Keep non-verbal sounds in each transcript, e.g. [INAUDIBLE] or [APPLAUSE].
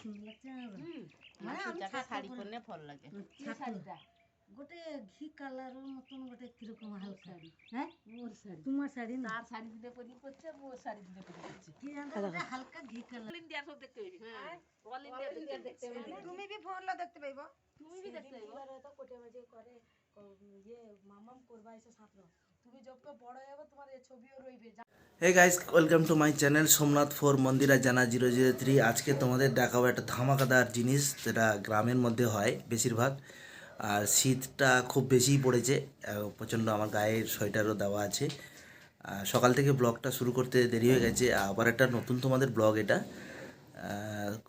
সুন্দর লাগছে আর মানে আমি টাকা চেষ্টা শাড়ি করি- পরলে ভালো লাগে ছাতু। গোটে ঘি কালারের মতন গোটে কীরকম হালকা হ্যাঁ মোর শাড়ি তোমার শাড়ি না তার শাড়ি দিলে পরি করছে মোর শাড়ি দিলে পরি করছে কি জানো গোটে হালকা ঘি কালার অল ইন্ডিয়া সব দেখতে পাবি হ্যাঁ অল ইন্ডিয়া দেখতে পাবি তুমি বি ফোন লো দেখতে পাইব তুমি বি দেখতে পাবি তো কোটে বাজে করে ইয়ে মামাম করবা এসে ছাত্র hey guys welcome to my channel Somnath four মন্দিরা জানা জিরো জিরো থ্রি আজকে তোমাদের দেখাবো একটা ধামাকাদার জিনিস, যেটা গ্রামের মধ্যে হয় বেশিরভাগ। আর শীতটা খুব বেশিই পড়েছে প্রচণ্ড আমার গায়ের সোয়েটারও দেওয়া আছে। সকাল থেকে ব্লগটা শুরু করতে দেরি হয়ে গেছে, আবার একটা নতুন তোমাদের ব্লগ এটা।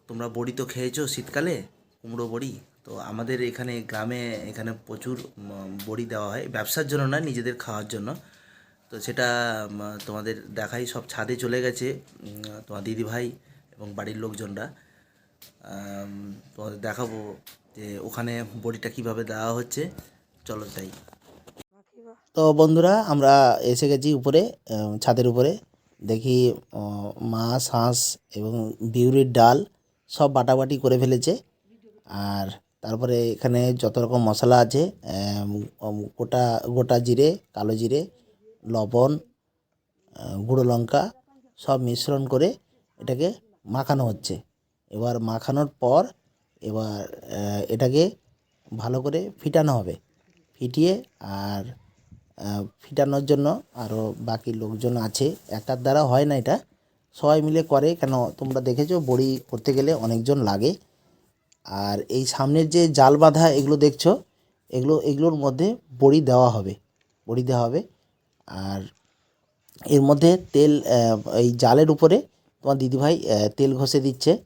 তোমরা বড়ি তো খেয়েছো শীতকালে? কুমড়ো বড়ি। তো আমাদের এখানে গ্রামে এখানে প্রচুর বড়ি দেওয়া হয়। ব্যবসার জন্য না নিজেদের খাওয়ার জন্য। তো সেটা তোমাদের দেখাই। সব ছাদে চলে গেছে তোমার দিদিভাই এবং বাড়ির লোকজনরা। তোমাদের দেখাবো যে ওখানে বড়িটা কীভাবে দেওয়া হচ্ছে। চলো তাই তো বন্ধুরা, আমরা এসে গেছি উপরে ছাদের উপরে। দেখি মাছ, হাঁস এবং বিউরির ডাল সব বাটাবাটি করে ফেলেছে। আর তারপরে এখানে যত রকম মশলা আছে গোটা গোটা জিরে, কালো জিরে, লবণ গুঁড়ো লঙ্কা সব মিশ্রণ করে এটাকে মাখানো হচ্ছে। এবার মাখানোর পর এবার এটাকে ভালো করে ফিটানো হবে। ফিটিয়ে আর ফিটানোর জন্য আরও বাকি লোকজন আছে। একার দ্বারা হয় না এটা। সবাই মিলে করে। কেন, তোমরা দেখেছ, বড়ি করতে গেলে অনেকজন লাগে। আর এই সামনের যে জাল বাঁধা এগুলো দেখছ, এগুলো, এগুলোর মধ্যে বড়ি দেওয়া হবে, বড়ি দেওয়া হবে। আর এর মধ্যে তেল এই জালের উপরে তোমার দিদিভাই তেল ঘষে দিচ্ছে।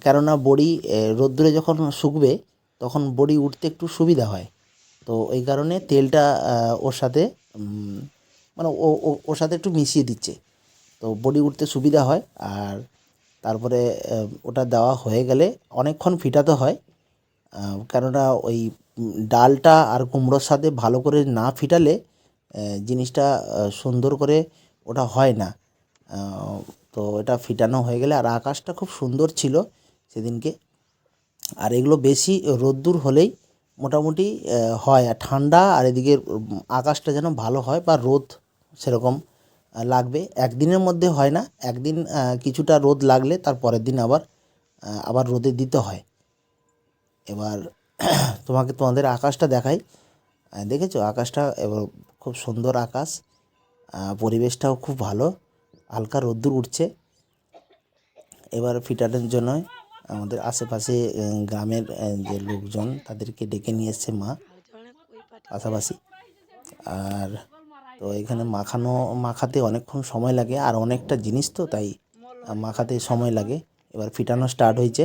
কেননা বড়ি রোদ্দুরে যখন শুকবে, তখন বড়ি উঠতে একটু সুবিধা হয়। তো এই কারণে তেলটা ওর সাথে মানে ও- ওর সাথে একটু মিশিয়ে দিচ্ছে। তো বড়ি উঠতে সুবিধা হয়। আর তারপরে ওটা দেওয়া হয়ে গেলে অনেকক্ষণ ফিটাতে হয়। কেননা ওই ডালটা আর কুমড়োর সাথে ভালো করে না ফিটালে জিনিসটা সুন্দর করে ওটা হয় না। তো এটা ফিটানো হয়ে গেলে আর আকাশটা খুব সুন্দর ছিল সেদিনকে। আর এগুলো বেশি রোদ্দুর হলেই মোটামুটি হয়। আর ঠান্ডা আর এদিকে আকাশটা যেন ভালো হয় বা রোদ সেরকম। লাগবে। একদিনের মধ্যে হয় না। একদিন কিছুটা রোদ লাগলে তার পরের দিন আবার আবার রোদে দিতে হয়। এবার [CLEARS THROAT] তোমাকে তোমাদের আকাশটা দেখাই। দেখেছ? আকাশটা এবার খুব সুন্দর আকাশ। পরিবেশটাও খুব ভালো। হালকা রোদ্দুর উঠছে। এবার ফিটানোর জন্য আমাদের আশেপাশে গ্রামের যে লোকজন তাদেরকে ডেকে নিয়ে এসছে মা। পাশাপাশি। আর তো এখানে মাখানো, মাখাতে অনেকক্ষণ সময় লাগে আর অনেকটা জিনিস তো, তাই মাখাতে সময় লাগে। এবার ফিটানো স্টার্ট হয়েছে।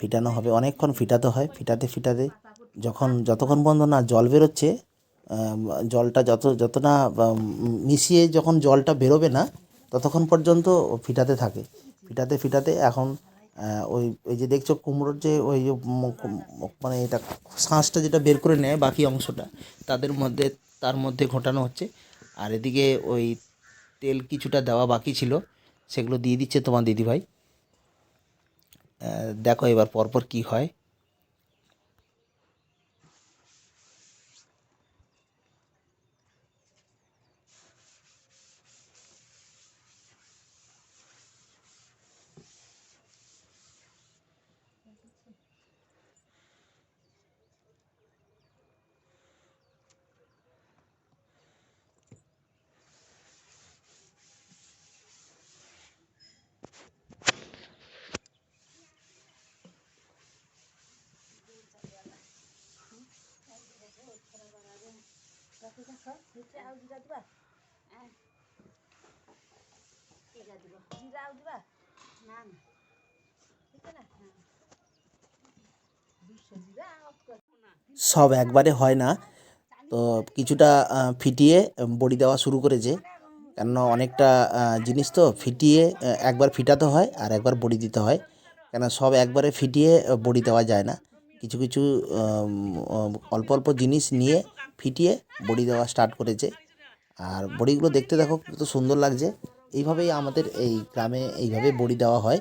ফিটানো হবে, অনেকক্ষণ ফিটাতে হয়, ফিটাতে ফিটাতে যখন, যতক্ষণ পর্যন্ত না জল বেরোচ্ছে জলটা যত যত না মিশিয়ে যখন জলটা বেরোবে না, ততক্ষণ পর্যন্ত ফিটাতে থাকে। ফিটাতে ফিটাতে এখন ওই ওই যে দেখছ কুমড়োর যে ওই মানে এটা শাঁসটা যেটা বের করে নেয় বাকি অংশটা, তাদের মধ্যে তার মধ্যে ঘটানো হচ্ছে। আর এদিকে ওই তেল কিছুটা দেওয়া বাকি ছিল, সেগুলো দিয়ে দিচ্ছে তোমার দিদিভাই। দেখো এবার পরপর কি হয়। সব একবারে হয় না। তো কিছুটা ফিটিয়ে বড়ি দেওয়া শুরু করেছে। কেননা অনেকটা জিনিস তো ফিটিয়ে একবার ফিটাতে হয় আর একবার বড়ি দিতে হয়। কেন সব একবারে ফিটিয়ে বড়ি দেওয়া যায় না। কিছু কিছু অল্প অল্প জিনিস নিয়ে ফিটিয়ে বড়ি দেওয়া স্টার্ট করেছে। আর বড়িগুলো দেখতে দেখো কত সুন্দর লাগছে। এইভাবেই আমাদের এই গ্রামে এইভাবে বড়ি দেওয়া হয়।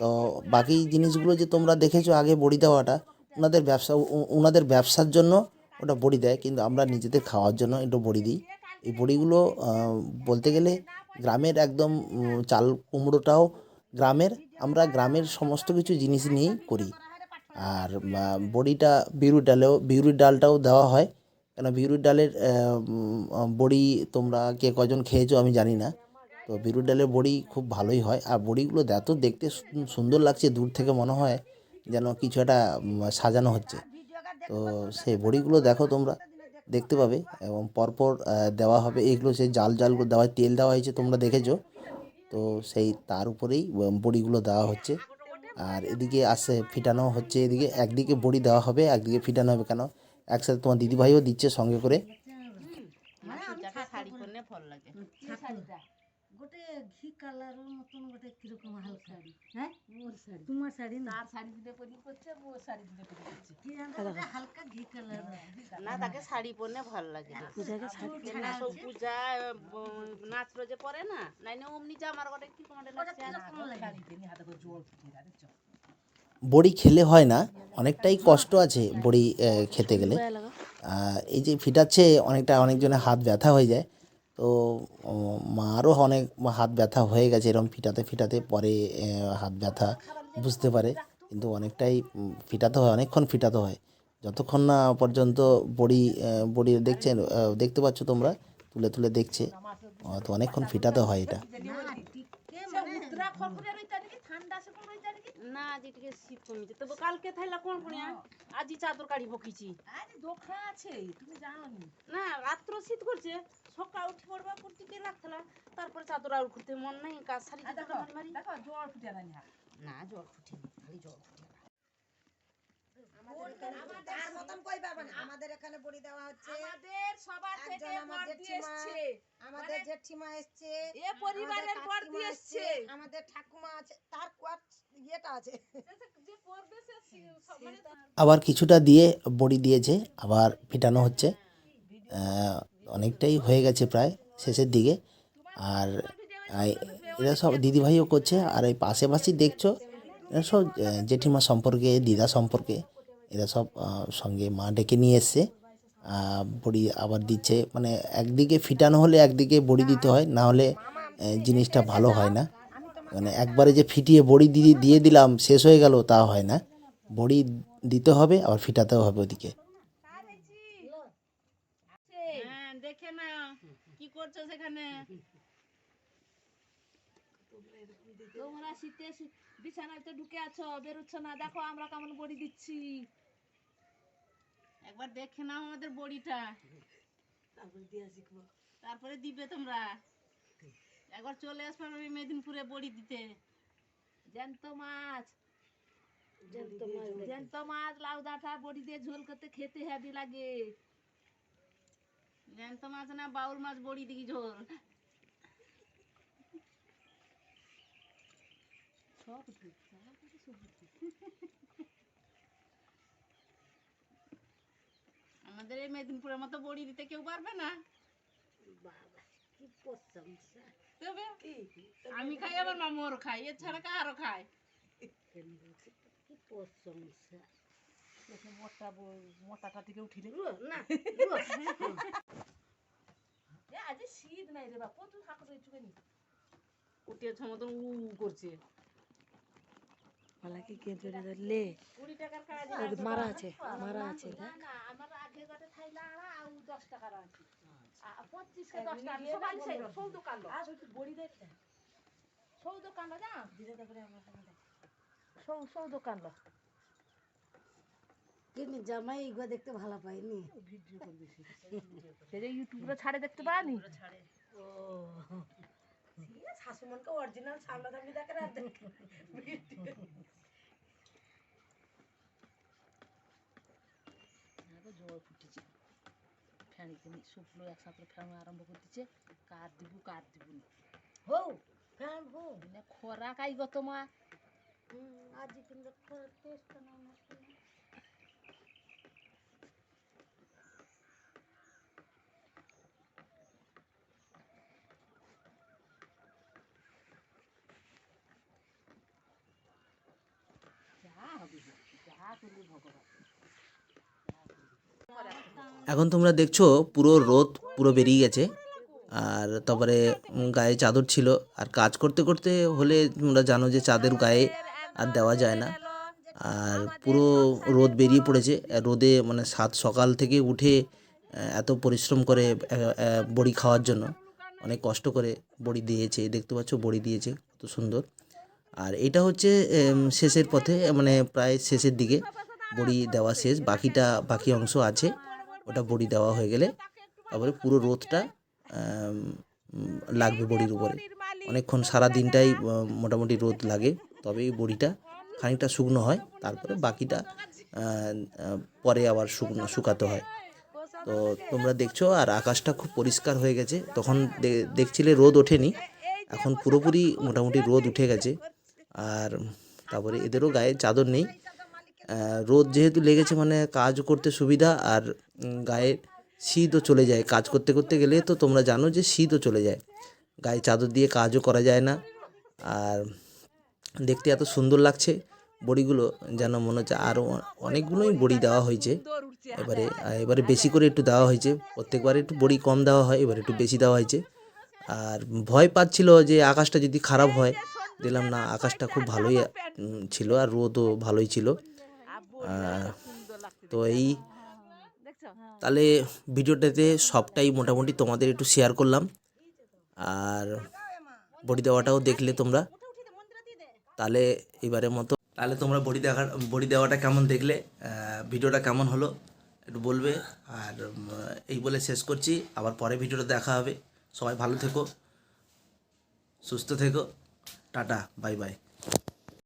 তো বাকি জিনিসগুলো যে তোমরা দেখেছ আগে বড়ি দেওয়াটা, ওনাদের ব্যবসা ওনাদের ব্যবসার জন্য ওটা বড়ি দেয়, কিন্তু আমরা নিজেদের খাওয়ার জন্য একটু বড়ি দিই। এই বড়িগুলো বলতে গেলে গ্রামের একদম চাল কুমড়োটাও গ্রামের, আমরা গ্রামের সমস্ত কিছু জিনিস নিয়েই করি। আর বড়িটা বিউরির ডালেও, বিউরির ডালটাও দেওয়া হয়। কেন বিউরির ডালের বড়ি তোমরা কে কজন খেয়েছো আমি জানি না। তো বিউরির ডালের বড়ি খুব ভালোই হয়। আর বড়িগুলো এত দেখতে সুন্দর লাগছে, দূর থেকে মনে হয় যেন কিছু একটা সাজানো হচ্ছে। তো সেই বড়িগুলো দেখো তোমরা, দেখতে পাবে। এবং পরপর দেওয়া হবে। এগুলো সেই জাল জালগুলো দেওয়া, তেল দেওয়া হয়েছে তোমরা দেখেছ। তো সেই তার উপরেই বড়িগুলো দেওয়া হচ্ছে। আর এদিকে আসে, ফিটানো হচ্ছে এদিকে। একদিকে বড়ি দেওয়া হবে, একদিকে ফিটানো হবে। কেন? একসাথে তোমার দিদিভাইও দিচ্ছে সঙ্গে করে। লাগে। গোটে ঘি কালারের মতন গোটে কীরকম হালকা হ্যাঁ? মোর শাড়ি। তোমার শাড়ি না? তার শাড়ি দিলে পরি করছে মোর শাড়ি দিলে পরি করছে। কি জানো? হালকা ঘি কালার না তাকে শাড়ি পরলে ভালো লাগে না। না সব পূজা নাচ রোজে পরে না? নাইলে অমনি জামার গোটে কি কমাটে লাগছে? শাড়ি দিনি হাতে করে জোর ফুটিয়ে বড়ি খেলে হয় না অনেকটাই কষ্ট আছে বড়ি খেতে গেলে। এই যে ফিটাচ্ছে অনেকটা অনেকজনের হাত ব্যথা হয়ে যায়। তো মারও অনেক হাত ব্যথা হয়ে গেছে এরকম ফিটাতে ফিটাতে পরে হাত ব্যথা বুঝতে পারে। কিন্তু অনেকটাই ফিটাতে হয় অনেকক্ষণ ফিটাতে হয়। যতক্ষণ না পর্যন্ত বড়ি বড়ি দেখছেন দেখতে পাচ্ছ তোমরা তুলে তুলে দেখছে। তো অনেকক্ষণ ফিটাতে হয় এটা। না আজ ଟିକେ শীত কমিছে। তবে কালকে থাইলা কোন পুনিয়া আজি চাদর কাড়ি পকিছি আরে দোখা আছে তুমি জানো নি না রাত্র শীত করছে সকাল উঠে পড়বা করতে লাগতলা তারপরে চাদর আর করতে মন নাই কাজ সারি দিতে দেখো মারি দেখো জোর ফুটিয়ে রানি না জল ফুটেনি খালি জল ফুটে না আমাদের এখানে বড়ি দেওয়া হচ্ছে আমাদের সবার থেকে বর্দি জেঠিমা, আমাদের জেঠিমা এসছে এ পরিবারের কাকিমা এসছে আমাদের ঠাকুমা আছে তার মানে আবার কিছুটা দিয়ে বড়ি দিয়েছে আবার ফিটানো হচ্ছে। অনেকটাই হয়ে গেছে প্রায় শেষের দিকে। আর এরা সব দিদিভাইও করছে আর এই পাশে পাশেই দেখছ এরা সব জেঠিমা সম্পর্কে দিদা সম্পর্কে এরা সব সঙ্গে মা ডেকে নিয়ে এসছে। বড়ি আবার দিচ্ছে মানে একদিকে ফিটানো হলে একদিকে বড়ি দিতে হয় না হলে জিনিসটা ভালো হয় না। মানে একবারে যে ফিটিয়ে বড়ি দিয়ে দিয়ে দিলাম, শেষ হয়ে গেল, তা হয় না। বড়ি দিতে হবে, আবার ফিটাতেও হবে ওদিকে। হ্যাঁ ঢুকে আছো, বেরোচ্ছ না। দেখো, আমরা কেমন বড়ি দিচ্ছি। একবার দেখে নাও আমাদের বড়িটা। তারপরে দিবে তোমরা। একবার চলে আসবে আমি মেদিনীপুরে বড়ি দিতে। জ্যান্ত মাছ। জ্যান্ত মাছ লাউ ডাঁটা বড়ি দিয়ে ঝোল করতে খেতে হেভি লাগে। জ্যান্ত মাছ না বাউল মাছ বড়ি দিকে ঝোল। সব ঠিক আমাদের এই মেদিনীপুরের মতো বড়ি দিতে কেউ পারবে না? তবে আমি খাই আমার মামুরও খাই এছাড়া কারও খায়। দেখে মোটা বই- মোটাটা থেকে উঠিলে। [LAUGHS] এ আজ শীত নাই রে বাপ তুই থাকো তো একটু মতন উ উ করছে। মালাকে কে জোরে ধরলে? কুড়ি টাকার কাজ মারা আছে মারা আছে না না আমার আগে গটে থাইলা আড়া আর দশ টাকার আছে সবাই বড়ি দেখ যা ধীরে আমার সৌ কিন্তু জামাই এগুলো দেখতে ভালো পাইনি। ইউটিউবে ছাড়ে দেখতে পানি এ শাশুমনকে অরিজিনাল সামনাসামনি দেখে দেখে কিনে শুকনো একসাথে ফেঁড়ো আরম্ভ করে দিচ্ছে, কার দিব কার দিব না। হো ফ্যান হো মানে খরা কাই গত মা আজ কিন্তু টেস্ট না এখন তোমরা দেখছ পুরো রোদ পুরো বেরিয়ে গেছে। আর তারপরে গায়ে চাদর ছিল। আর কাজ করতে করতে হলে তোমরা জানো যে চাঁদের গায়ে আর দেওয়া যায় না। আর পুরো রোদ বেরিয়ে পড়েছে। রোদে মানে সাত সকাল থেকে উঠে এত পরিশ্রম করে বড়ি খাওয়ার জন্য। অনেক কষ্ট করে বড়ি দিয়েছে। দেখতে পাচ্ছ বড়ি দিয়েছে, কত সুন্দর। আর এটা হচ্ছে শেষের পথে মানে প্রায় শেষের দিকে বড়ি দেওয়া শেষ। বাকিটা, বাকি অংশ আছে। ওটা বড়ি দেওয়া হয়ে গেলে তারপরে পুরো রোদটা লাগবে বড়ির উপরে। অনেকক্ষণ সারা দিনটাই মোটামুটি রোদ লাগে, তবেই বড়িটা খানিকটা শুকনো হয়, তারপরে বাকিটা পরে আবার শুকনো, শুকাতে হয়। তো তোমরা দেখছ, আর আকাশটা খুব পরিষ্কার হয়ে গেছে। তখন দেখছিলে রোদ ওঠেনি, এখন পুরোপুরি মোটামুটি রোদ উঠে গেছে। আর তারপরে এদেরও গায়ে চাদর নেই রোদ যেহেতু লেগেছে মানে কাজ করতে সুবিধা আর গায়ে শীতও চলে যায় কাজ করতে করতে গেলে। তো তোমরা জানো যে শীতও চলে যায়। গায়ে চাদর দিয়ে কাজও করা যায় না। আর দেখতে এত সুন্দর লাগছে। বড়িগুলো যেন মনে হচ্ছে আরও অনেকগুলোই বড়ি দেওয়া হয়েছে। এবারে এবারে বেশি করে একটু দেওয়া হয়েছে। প্রত্যেকবার একটু বড়ি কম দেওয়া হয়, এবার একটু বেশি দেওয়া হয়েছে। আর ভয় পাচ্ছিল যে আকাশটা যদি খারাপ হয় দিলাম না, আকাশটা খুব ভালোই ছিল আর রোদও ভালোই ছিল। তো এই তাহলে ভিডিওটাতে সবটাই মোটামুটি তোমাদের একটু শেয়ার করলাম। আর বড়ি দেওয়াটাও দেখলে তোমরা। তাহলে এবারের মতো তাহলে তোমরা বড়ি দেখার বড়ি দেওয়াটা কেমন দেখলে ভিডিওটা কেমন হলো একটু বলবে। আর এই বলে শেষ করছি। আবার পরে ভিডিওটা দেখা হবে। সবাই ভালো থেকো সুস্থ থেকো। Tata bye bye.